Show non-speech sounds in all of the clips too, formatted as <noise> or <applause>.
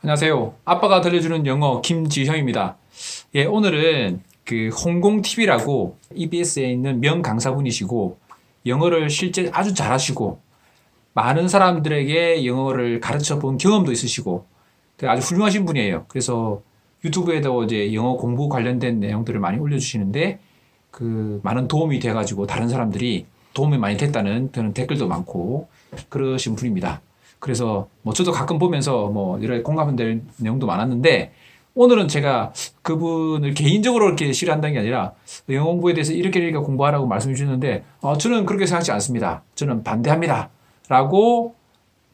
안녕하세요. 아빠가 들려주는 영어 김지형입니다. 예, 오늘은 그 홍공 TV라고 EBS에 있는 명 강사분이시고 영어를 실제 아주 잘하시고 많은 사람들에게 영어를 가르쳐 본 경험도 있으시고 되게 아주 훌륭하신 분이에요. 그래서 유튜브에도 이제 영어 공부 관련된 내용들을 많이 올려주시는데 그 많은 도움이 돼가지고 다른 사람들이 도움이 많이 됐다는 그런 댓글도 많고 그러신 분입니다. 그래서 뭐 저도 가끔 보면서 뭐 여러 공감될 내용도 많았는데 오늘은 제가 그분을 개인적으로 이렇게 싫어한다는 게 아니라 영어 공부에 대해서 이렇게 이렇게 공부하라고 말씀해 주셨는데 어, 저는 그렇게 생각하지 않습니다. 저는 반대합니다. 라고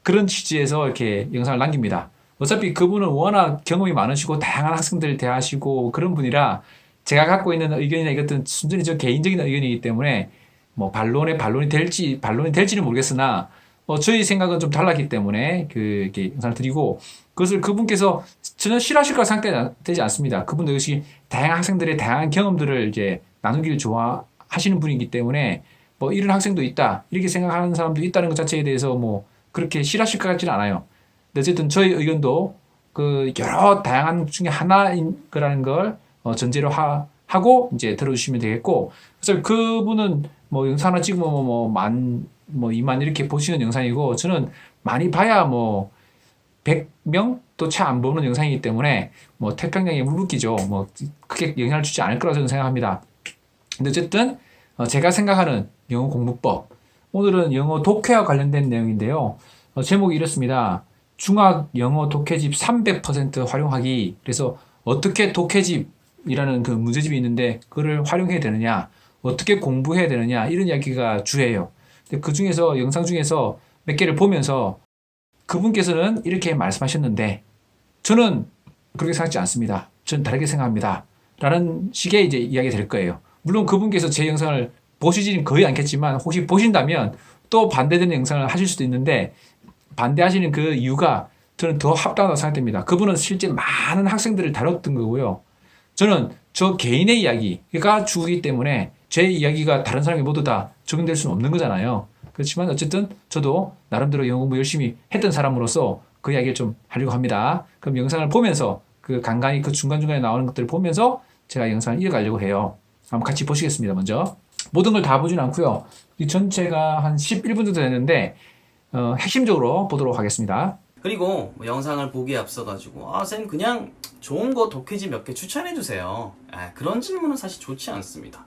그런 취지에서 이렇게 영상을 남깁니다. 어차피 그분은 워낙 경험이 많으시고 다양한 학생들을 대하시고 그런 분이라 제가 갖고 있는 의견이나 이것들은 순전히 저 개인적인 의견이기 때문에 뭐 반론에 반론이 될지 반론이 될지는 모르겠으나 어, 저희 생각은 좀 달랐기 때문에 그 이렇게 영상을 드리고 그것을 그분께서 전혀 싫어하실 거라 생각되지 않습니다. 그분도 역시 다양한 학생들의 다양한 경험들을 이제 나누기를 좋아하시는 분이기 때문에 뭐 이런 학생도 있다 이렇게 생각하는 사람도 있다는 것 자체에 대해서 뭐 그렇게 싫어하실 것 같지는 않아요. 근데 어쨌든 저희 의견도 그 여러 다양한 중에 하나인 거라는 걸 어, 전제로 하, 하고 이제 들어주시면 되겠고 그래서 그분은 뭐 영상 하나 찍으면 뭐만 뭐 2만 이렇게 보시는 영상이고 저는 많이 봐야 뭐 100명도 채안 보는 영상이기 때문에 뭐 태평양에 물붓기죠. 뭐 크게 영향을 주지 않을 거라 저는 생각합니다. 근데 어쨌든 어, 제가 생각하는 영어 공부법 오늘은 영어 독해와 관련된 내용인데요. 어, 제목이 이렇습니다. 중학 영어 독해집 300% 활용하기. 그래서 어떻게 독해집이라는 그 문제집이 있는데 그거를 활용해야 되느냐, 어떻게 공부해야 되느냐 이런 이야기가 주예요. 그 중에서 영상 중에서 몇 개를 보면서 그분께서는 이렇게 말씀하셨는데 저는 그렇게 생각하지 않습니다. 저는 다르게 생각합니다. 라는 식의 이제 이야기가 될 거예요. 물론 그분께서 제 영상을 보시지는 거의 않겠지만 혹시 보신다면 또 반대되는 영상을 하실 수도 있는데 반대하시는 그 이유가 저는 더 합당하다고 생각됩니다. 그분은 실제 많은 학생들을 다뤘던 거고요. 저는 저 개인의 이야기가 주기 때문에 제 이야기가 다른 사람이 모두 다 적용될 수는 없는 거잖아요. 그렇지만 어쨌든 저도 나름대로 영어 공부 열심히 했던 사람으로서 그 이야기를 좀 하려고 합니다. 그럼 영상을 보면서 그 간간히 그 중간중간에 나오는 것들을 보면서 제가 영상을 이어가려고 해요. 한번 같이 보시겠습니다. 먼저. 모든 걸 다 보진 않고요. 이 전체가 한 11분 정도 됐는데 어, 핵심적으로 보도록 하겠습니다. 그리고 뭐 영상을 보기에 앞서가지고 아 쌤 그냥 좋은 거 독해지 몇 개 추천해 주세요. 아, 그런 질문은 사실 좋지 않습니다.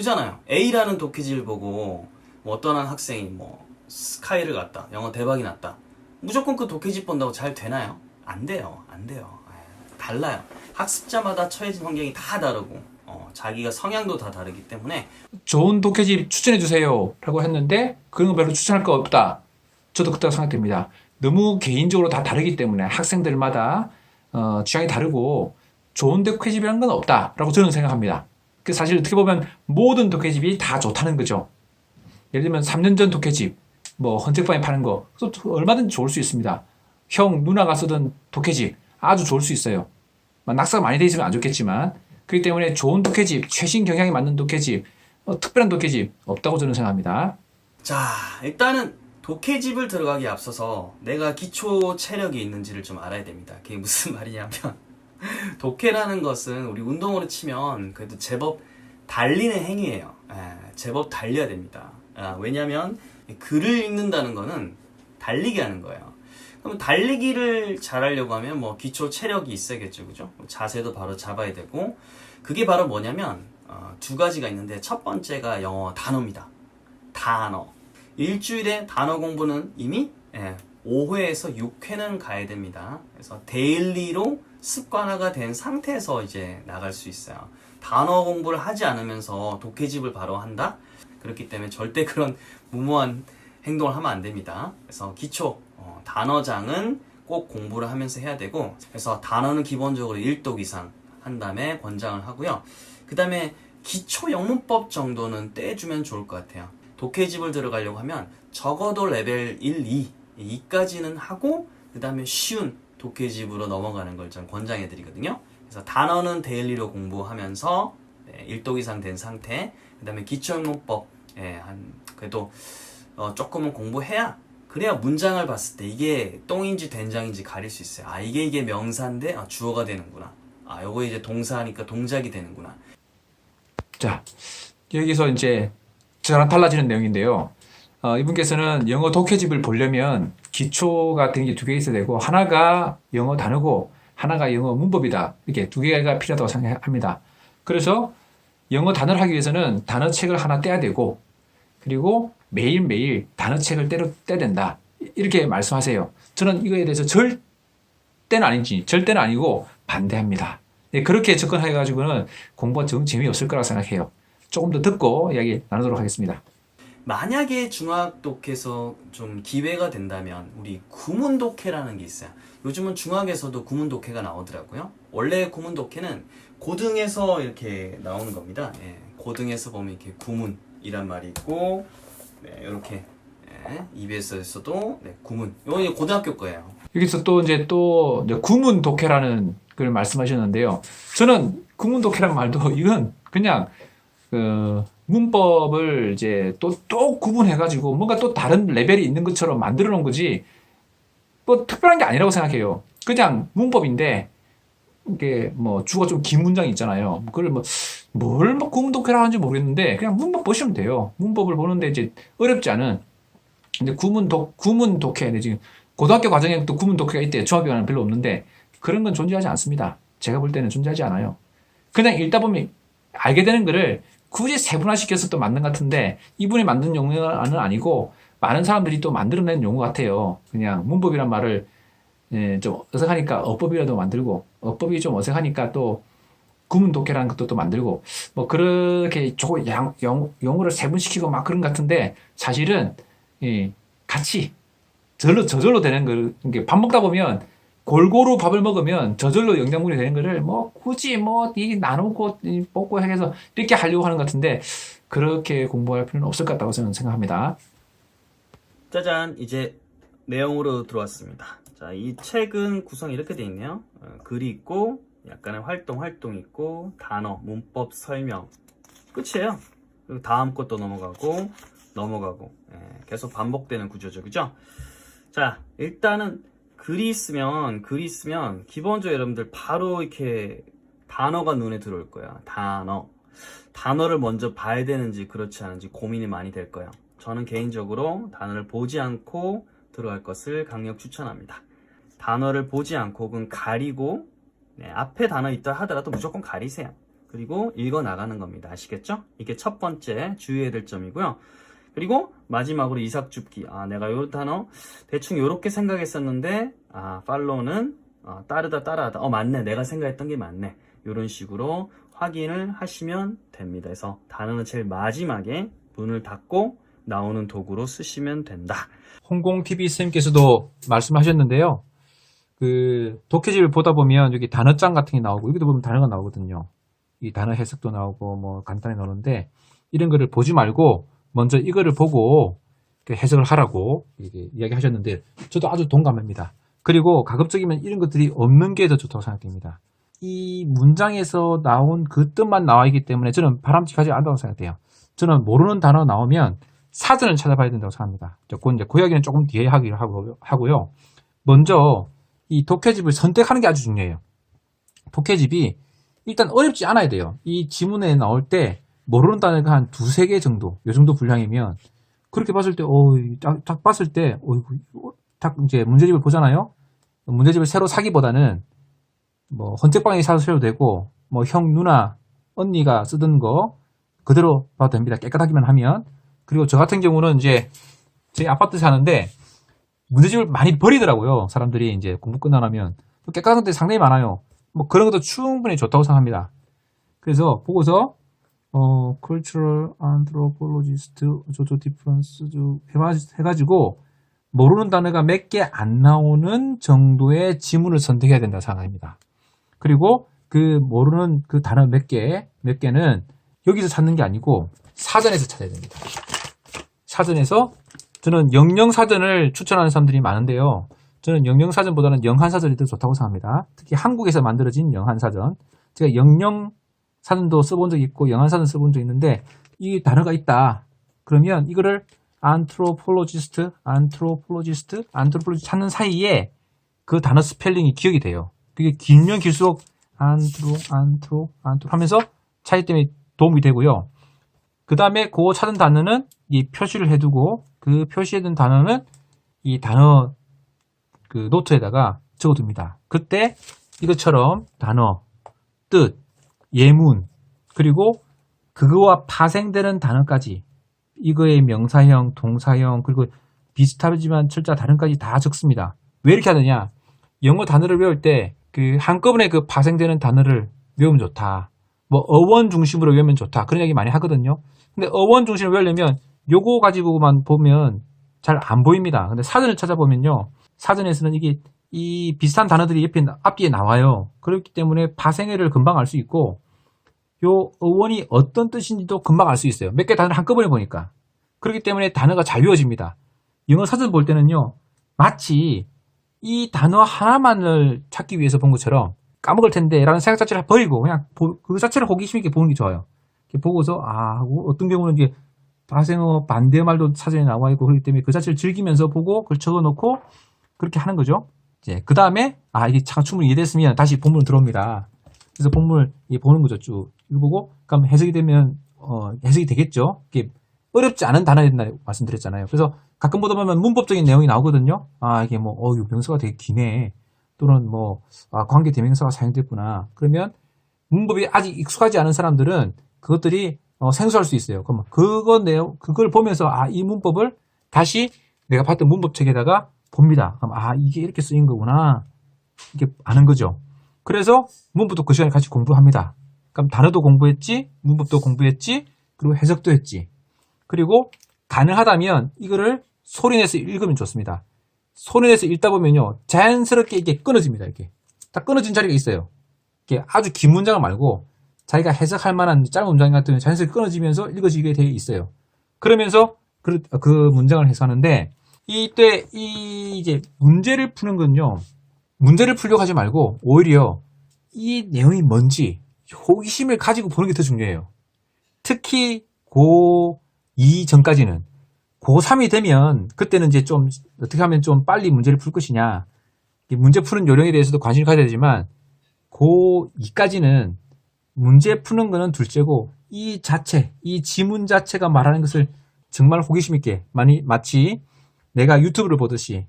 그잖아요. A라는 독해지를 보고 뭐 어떤 한 학생이 뭐 스카이를 갔다, 영어 대박이 났다. 무조건 그 독해집 본다고 잘 되나요? 안 돼요, 안 돼요. 아, 달라요. 학습자마다 처해진 환경이 다 다르고 어, 자기가 성향도 다 다르기 때문에 좋은 독해집 추천해 주세요. 라고 했는데 그런 거 별로 추천할 거 없다. 저도 그렇다고 생각됩니다. 너무 개인적으로 다 다르기 때문에 학생들마다 어, 취향이 다르고 좋은 독해집이라는 건 없다라고 저는 생각합니다. 그 사실 어떻게 보면 모든 독해집이 다 좋다는 거죠. 예를 들면 3년 전 독해집, 뭐 헌책방에 파는 거, 또 얼마든지 좋을 수 있습니다. 형, 누나가 쓰던 독해집 아주 좋을 수 있어요. 뭐 낙서가 많이 돼 있으면 안 좋겠지만 그렇기 때문에 좋은 독해집, 최신 경향에 맞는 독해집, 어, 특별한 독해집 없다고 저는 생각합니다. 자 일단은 독해집을 들어가기에 앞서서 내가 기초 체력이 있는지를 좀 알아야 됩니다. 그게 무슨 <laughs> 말이냐면 <laughs> 독해라는 것은 우리 운동으로 치면 그래도 제법 달리는 행위예요. 예, 제법 달려야 됩니다. 아, 왜냐하면 글을 읽는다는 거는 달리기 하는 거예요. 그럼 달리기를 잘하려고 하면 뭐 기초 체력이 있어야겠죠, 그죠? 자세도 바로 잡아야 되고 그게 바로 뭐냐면 어, 두 가지가 있는데 첫 번째가 영어 단어입니다. 단어. 일주일에 단어 공부는 이미 예, 5회에서 6회는 가야 됩니다. 그래서 데일리로 습관화가 된 상태에서 이제 나갈 수 있어요. 단어 공부를 하지 않으면서 독해집을 바로 한다? 그렇기 때문에 절대 그런 <laughs> 무모한 행동을 하면 안 됩니다. 그래서 기초 어, 단어장은 꼭 공부를 하면서 해야 되고 그래서 단어는 기본적으로 1독 이상 한 다음에 권장을 하고요. 그 다음에 기초 영문법 정도는 떼주면 좋을 것 같아요. 독해집을 들어가려고 하면 적어도 레벨 1, 2, 2까지는 하고 그 다음에 쉬운 독해집으로 넘어가는 걸전 권장해 드리거든요. 그래서 단어는 데일리로 공부하면서 네, 1독 이상 된 상태, 그 다음에 기초영문법 예, 한 그래도 어, 조금은 공부해야 그래야 문장을 봤을 때 이게 똥인지 된장인지 가릴 수 있어요. 아 이게 이게 명사인데 아 주어가 되는구나. 아 요거 이제 동사니까 동작이 되는구나. 자, 여기서 이제 저랑 달라지는 내용인데요. 어, 이분께서는 영어 독해집을 보려면 기초가 되는 게두 개 있어야 되고, 하나가 영어 단어고, 하나가 영어 문법이다. 이렇게 두 개가 필요하다고 생각합니다. 그래서 영어 단어를 하기 위해서는 단어책을 하나 떼야 되고, 그리고 매일매일 단어책을 떼려, 떼야 된다. 이렇게 말씀하세요. 저는 이거에 대해서 절대는 아닌지, 절대는 아니고 반대합니다. 네, 그렇게 접근해가지고는 공부가 정 재미없을 거라고 생각해요. 조금 더 듣고 이야기 나누도록 하겠습니다. 만약에 중학 독해서 좀 기회가 된다면 우리 구문 독해라는 게 있어요. 요즘은 중학에서도 구문 독해가 나오더라고요. 원래 구문 독해는 고등에서 이렇게 나오는 겁니다. 예, 고등에서 보면 이렇게 구문이란 말이 있고 네, 이렇게 예, EBS에서도 네, 구문. 이제 고등학교 거예요. 여기서 또 이제 또 이제 구문 독해라는 걸 말씀하셨는데요. 저는 구문 독해란 말도 <laughs> 이건 그냥 그 문법을 이제 또 또 구분해가지고 뭔가 또 다른 레벨이 있는 것처럼 만들어 놓은 거지 뭐 특별한 게 아니라고 생각해요. 그냥 문법인데 이게 뭐 주가 좀 긴 문장이 있잖아요. 그걸 뭐 뭘 뭐 구문 독해라 하는지 모르겠는데 그냥 문법 보시면 돼요. 문법을 보는데 이제 어렵지 않은 근데 구문 독 구문 독해 네, 지금 고등학교 과정에 또 구문 독해가 있대. 중학교는 별로 없는데 그런 건 존재하지 않습니다. 제가 볼 때는 존재하지 않아요. 그냥 읽다 보면 알게 되는 거를 굳이 세분화시켜서 또 만든 것 같은데 이분이 만든 용어는 아니고 많은 사람들이 또 만들어낸 용어 같아요. 그냥 문법이란 말을 예, 좀 어색하니까 어법이라도 만들고 어법이 좀 어색하니까 또 구문 독해라는 것도 또 만들고 뭐 그렇게 조금 용어를 세분시키고 막 그런 것 같은데 사실은 예, 같이 저절로 저절로 되는 걸 이게 밥 먹다 보면 골고루 밥을 먹으면 저절로 영양분이 되는 거를 뭐 굳이 뭐 이 나누고 이 먹고 해서 이렇게 하려고 하는 것 같은데 그렇게 공부할 필요는 없을 것 같다고 저는 생각합니다. 짜잔 이제 내용으로 들어왔습니다. 자, 이 책은 구성이 이렇게 돼 있네요. 어, 글이 있고 약간의 활동 활동 있고 단어 문법 설명 끝이에요. 그리고 다음 것도 넘어가고 넘어가고 예, 계속 반복되는 구조죠, 그죠? 자, 일단은 글이 있으면 글이 있으면 기본적으로 여러분들 바로 이렇게 단어가 눈에 들어올 거야. 단어. 단어를 먼저 봐야 되는지 그렇지 않은지 고민이 많이 될 거예요. 저는 개인적으로 단어를 보지 않고 들어갈 것을 강력 추천합니다. 단어를 보지 않고 혹은 가리고 네, 앞에 단어 있다 하더라도 무조건 가리세요. 그리고 읽어 나가는 겁니다. 아시겠죠? 이게 첫 번째 주의해야 될 점이고요. 그리고 마지막으로 이삭 줍기. 아, 내가 요 단어 대충 요렇게 생각했었는데 아, 팔로우는 어, 따르다 따라하다. 어, 맞네. 내가 생각했던 게 맞네. 요런 식으로 확인을 하시면 됩니다. 그래서 단어는 제일 마지막에 문을 닫고 나오는 도구로 쓰시면 된다. 홍공 TV 선생님께서도 말씀하셨는데요. 그 독해집을 보다 보면 여기 단어장 같은 게 나오고 여기도 보면 단어가 나오거든요. 이 단어 해석도 나오고 뭐 간단히 나오는데 이런 거를 보지 말고 먼저 이거를 보고 그 해석을 하라고 이야기하셨는데 저도 아주 동감합니다. 그리고 가급적이면 이런 것들이 없는 게 더 좋다고 생각됩니다. 이 문장에서 나온 그 뜻만 나와 있기 때문에 저는 바람직하지 않다고 생각해요. 저는 모르는 단어 나오면 사전을 찾아봐야 된다고 생각합니다. 그 이제 그 이야기는 조금 뒤에 하기로 하고- 하고요. 먼저 이 독해집을 선택하는 게 아주 중요해요. 독해집이 일단 어렵지 않아야 돼요. 이 지문에 나올 때 모르는 단어가 한 두세 개 정도, 요 정도 분량이면 그렇게 봤을 때, 어, 딱, 딱 봤을 때, 이거 딱 이제 문제집을 보잖아요. 문제집을 새로 사기보다는 뭐 헌책방에 사서 써도 되고, 뭐 형, 누나, 언니가 쓰던 거 그대로 봐도 됩니다. 깨끗하기만 하면. 그리고 저 같은 경우는 이제 제 아파트 사는데 문제집을 많이 버리더라고요. 사람들이 이제 공부 끝나면 깨끗한 것들이 상당히 많아요. 뭐 그런 것도 충분히 좋다고 생각합니다. 그래서 보고서 어 cultural anthropologist 저저 difference 해가지고 모르는 단어가 몇 개 안 나오는 정도의 지문을 선택해야 된다고 생각합니다. 그리고 그 모르는 그 단어 몇 개, 몇 개는 여기서 찾는 게 아니고 사전에서 찾아야 됩니다. 사전에서 저는 영영 사전을 추천하는 사람들이 많은데요. 저는 영영 사전보다는 영한 사전이 더 좋다고 생각합니다. 특히 한국에서 만들어진 영한 사전. 제가 영영 사전도 써본 적이 있고 영한사전 써본 적이 있는데 이 단어가 있다. 그러면 이거를 안트로폴로지스트, 안트로폴로지스트, 안트로폴로지 찾는 사이에 그 단어 스펠링이 기억이 돼요. 그게 길면 길수록 안트로, 안트로, 안트로 하면서 차이 때문에 도움이 되고요. 그 다음에 그거 찾은 단어는 이 표시를 해두고 그 표시해둔 단어는 이 단어 그 노트에다가 적어둡니다. 그때 이것처럼 단어, 뜻, 예문, 그리고 그거와 파생되는 단어까지 이거의 명사형, 동사형, 그리고 비슷하지만 철자 다른까지 다 적습니다. 왜 이렇게 하느냐? 영어 단어를 외울 때 그 한꺼번에 그 파생되는 단어를 외우면 좋다. 뭐 어원 중심으로 외우면 좋다. 그런 얘기 많이 하거든요. 근데 어원 중심으로 외우려면 요거 가지고만 보면 잘 안 보입니다. 근데 사전을 찾아보면요. 사전에서는 이게 이 비슷한 단어들이 옆에 나- 앞뒤에 나와요. 그렇기 때문에 파생애를 금방 알 수 있고 요 어원이 어떤 뜻인지도 금방 알 수 있어요. 몇 개 단어를 한꺼번에 보니까. 그렇기 때문에 단어가 잘 외워집니다. 영어 사전 볼 때는요. 마치 이 단어 하나만을 찾기 위해서 본 것처럼 까먹을 텐데 라는 생각 자체를 버리고 그냥 보- 그 자체를 호기심 있게 보는 게 좋아요. 보고서 아 하고 어떤 경우는 이제 파생어 반대 말도 사전에 나와 있고 그렇기 때문에 그 자체를 즐기면서 보고 그걸 적어 놓고 그렇게 하는 거죠. 이제 그 다음에 아 이게 참 충분히 이해됐으면 다시 본문 들어옵니다. 그래서 본문을 보는 거죠 쭉 이거 보고 그럼 해석이 되면 어, 해석이 되겠죠. 이게 어렵지 않은 단어에 옛날에 말씀드렸잖아요. 그래서 가끔 보다 보면 문법적인 내용이 나오거든요. 아 이게 뭐 어, 이거 명사가 되게 기네. 또는 뭐 아, 관계 대명사가 사용됐구나. 그러면 문법이 아직 익숙하지 않은 사람들은 그것들이 어, 생소할 수 있어요. 그럼 그거 내용 그걸 보면서 아 이 문법을 다시 내가 봤던 문법책에다가 봅니다. 그럼 아 이게 이렇게 쓰인 거구나. 이게 아는 거죠. 그래서 문법도 그 시간에 같이 공부합니다. 그럼 단어도 공부했지, 문법도 공부했지, 그리고 해석도 했지. 그리고 가능하다면 이거를 소리내서 읽으면 좋습니다. 소리내서 읽다 보면요, 자연스럽게 이게 끊어집니다. 이렇게 딱 끊어진 자리가 있어요. 이게 아주 긴 문장을 말고 자기가 해석할 만한 짧은 문장 같은 자연스럽게 끊어지면서 읽어지게 되어 있어요. 그러면서 그, 그 문장을 해석하는데 이때 이 이제 문제를 푸는 건요. 문제를 풀려고 하지 말고 오히려 이 내용이 뭔지 호기심을 가지고 보는 게 더 중요해요. 특히 고2 전까지는 고3이 되면 그때는 이제 좀 어떻게 하면 좀 빨리 문제를 풀 것이냐 이 문제 푸는 요령에 대해서도 관심을 가져야 되지만 고2까지는 문제 푸는 거는 둘째고 이 자체 이 지문 자체가 말하는 것을 정말 호기심 있게 많이 마치 내가 유튜브를 보듯이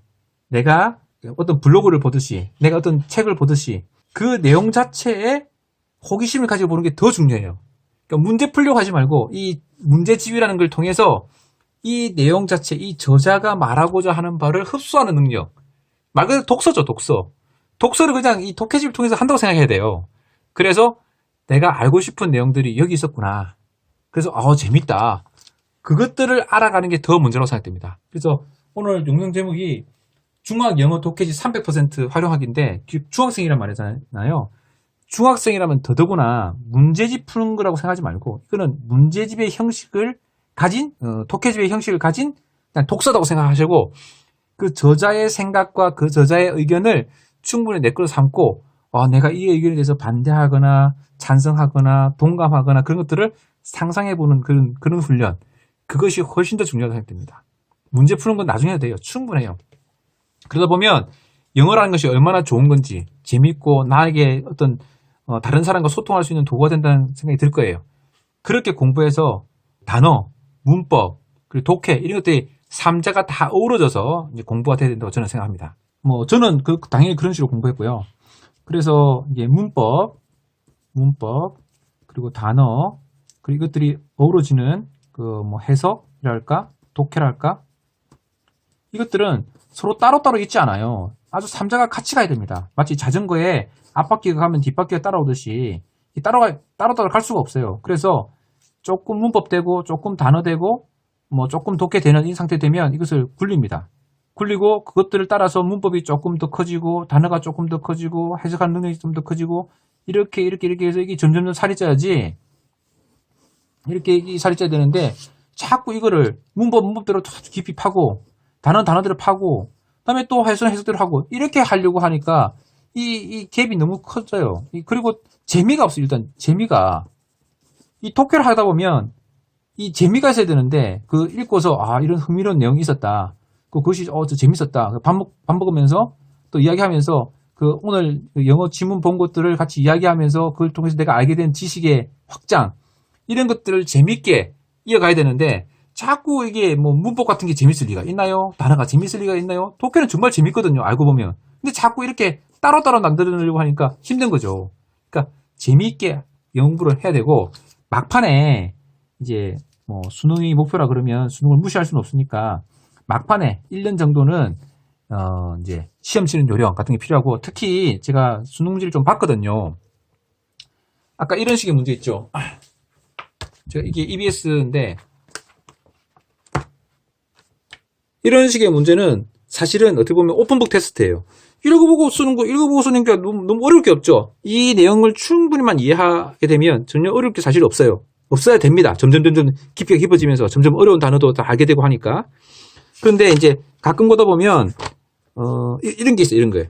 내가 어떤 블로그를 보듯이 내가 어떤 책을 보듯이 그 내용 자체에 호기심을 가지고 보는 게 더 중요해요. 그러니까 문제 풀려고 하지 말고 이 문제집이라는 걸 통해서 이 내용 자체, 이 저자가 말하고자 하는 바를 흡수하는 능력. 말 그대로 독서죠, 독서. 독서를 그냥 이 독해집을 통해서 한다고 생각해야 돼요. 그래서 내가 알고 싶은 내용들이 여기 있었구나. 그래서 아 재밌다. 그것들을 알아가는 게 더 문제라고 생각됩니다. 그래서 오늘 영상 제목이 중학 영어 독해지 300% 활용하기인데 중학생이란 말이잖아요. 중학생이라면 더더구나 문제집 푸는 거라고 생각하지 말고 이거는 문제집의 형식을 가진 어, 독해집의 형식을 가진 독서라고 생각하시고 그 저자의 생각과 그 저자의 의견을 충분히 내 걸로 삼고 아, 내가 이 의견에 대해서 반대하거나 찬성하거나 동감하거나 그런 것들을 상상해 보는 그런 그런 훈련 그것이 훨씬 더 중요하다고 생각됩니다. 문제 푸는 건 나중에 해도 돼요. 충분해요. 그러다 보면 영어라는 것이 얼마나 좋은 건지 재밌고 나에게 어떤 어, 다른 사람과 소통할 수 있는 도구가 된다는 생각이 들 거예요. 그렇게 공부해서 단어, 문법, 그리고 독해 이런 것들이 삼자가 다 어우러져서 이제 공부가 돼야 된다고 저는 생각합니다. 뭐 저는 그 당연히 그런 식으로 공부했고요. 그래서 이제 문법, 문법 그리고 단어 그리고 이것들이 어우러지는 그 뭐 해석이랄까 독해랄까 이것들은 서로 따로따로 있지 않아요. 아주 삼자가 같이 가야 됩니다. 마치 자전거에 앞바퀴가 가면 뒷바퀴가 따라오듯이 이 따라가 따로따로 갈 수가 없어요. 그래서 조금 문법 되고 조금 단어 되고 뭐 조금 독해 되는 이 상태 되면 이것을 굴립니다. 굴리고 그것들을 따라서 문법이 조금 더 커지고 단어가 조금 더 커지고 해석하는 능력이 좀 더 커지고 이렇게 이렇게 이렇게 해서 이게 점점점 살이 쪄야지 이렇게 이 살이 쪄야 되는데 자꾸 이거를 문법 문법대로 깊이 파고 단어 단어대로 파고 그다음에 또 해석 해석대로 하고 이렇게 하려고 하니까 이, 이 갭이 너무 커져요. 이- 그리고 재미가 없어요. 일단 재미가 이 독해를 하다 보면 이 재미가 있어야 되는데 그 읽고서 아 이런 흥미로운 내용이 있었다. 그 그것이 어저 재밌었다. 밥, 먹, 밥 먹으면서 또 이야기하면서 그 오늘 그 영어 지문 본 것들을 같이 이야기하면서 그걸 통해서 내가 알게 된 지식의 확장 이런 것들을 재밌게 이어가야 되는데 자꾸 이게 뭐 문법 같은 게 재밌을 리가 있나요? 단어가 재밌을 리가 있나요? 독해는 정말 재밌거든요. 알고 보면. 근데 자꾸 이렇게 따로따로 만들려고 하니까 힘든 거죠. 그러니까 재미있게 연구를 해야 되고 막판에 이제 뭐 수능이 목표라 그러면 수능을 무시할 수는 없으니까 막판에 1년 정도는 어 이제 시험 치는 요령 같은 게 필요하고 특히 제가 수능 문제를 좀 봤거든요. 아까 이런 식의 문제 있죠. 제가 이게 EBS인데 이런 식의 문제는 사실은 어떻게 보면 오픈북 테스트예요. 읽어보고 쓰는 거, 읽어보고 쓰는 게 너무, 너무 어려울 게 없죠. 이 내용을 충분히만 이해하게 되면 전혀 어려울 게 사실 없어요. 없어야 됩니다. 점점, 점점 깊이가 깊어지면서 점점 어려운 단어도 다 알게 되고 하니까. 그런데 이제 가끔 보다 보면, 어, 이- 이런 게 있어요. 이런 거예요.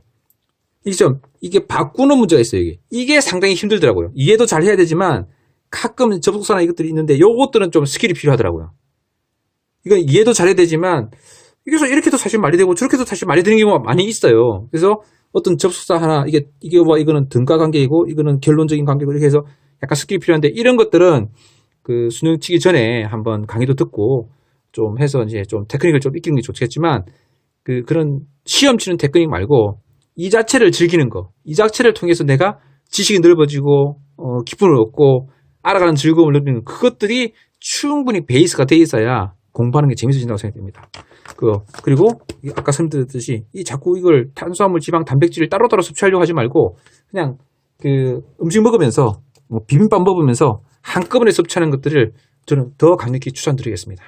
이게 좀, 이게 바꾸는 문제가 있어요. 이게. 이게 상당히 힘들더라고요. 이해도 잘 해야 되지만 가끔 접속사나 이것들이 있는데 요것들은 좀 스킬이 필요하더라고요. 이건 이해도 잘해야 되지만 이게서 이렇게도 사실 말이 되고 저렇게도 사실 말이 되는 경우가 많이 있어요. 그래서 어떤 접속사 하나 이게 이게 뭐 이거는 등가 관계이고 이거는 결론적인 관계고 이렇게 해서 약간 스킬이 필요한데 이런 것들은 그 수능 치기 전에 한번 강의도 듣고 좀 해서 이제 좀 테크닉을 좀 익히는 게 좋겠지만 그 그런 시험 치는 테크닉 말고 이 자체를 즐기는 거, 이 자체를 통해서 내가 지식이 넓어지고 어, 기쁨을 얻고 알아가는 즐거움을 느끼는 그것들이 충분히 베이스가 돼 있어야 공부하는 게 재밌어진다고 생각됩니다. 그 그리고 이 아까 설명드렸듯이 이 자꾸 이걸 탄수화물, 지방, 단백질을 따로따로 섭취하려고 하지 말고 그냥 그 음식 먹으면서 뭐 비빔밥 먹으면서 한꺼번에 섭취하는 것들을 저는 더 강력히 추천드리겠습니다.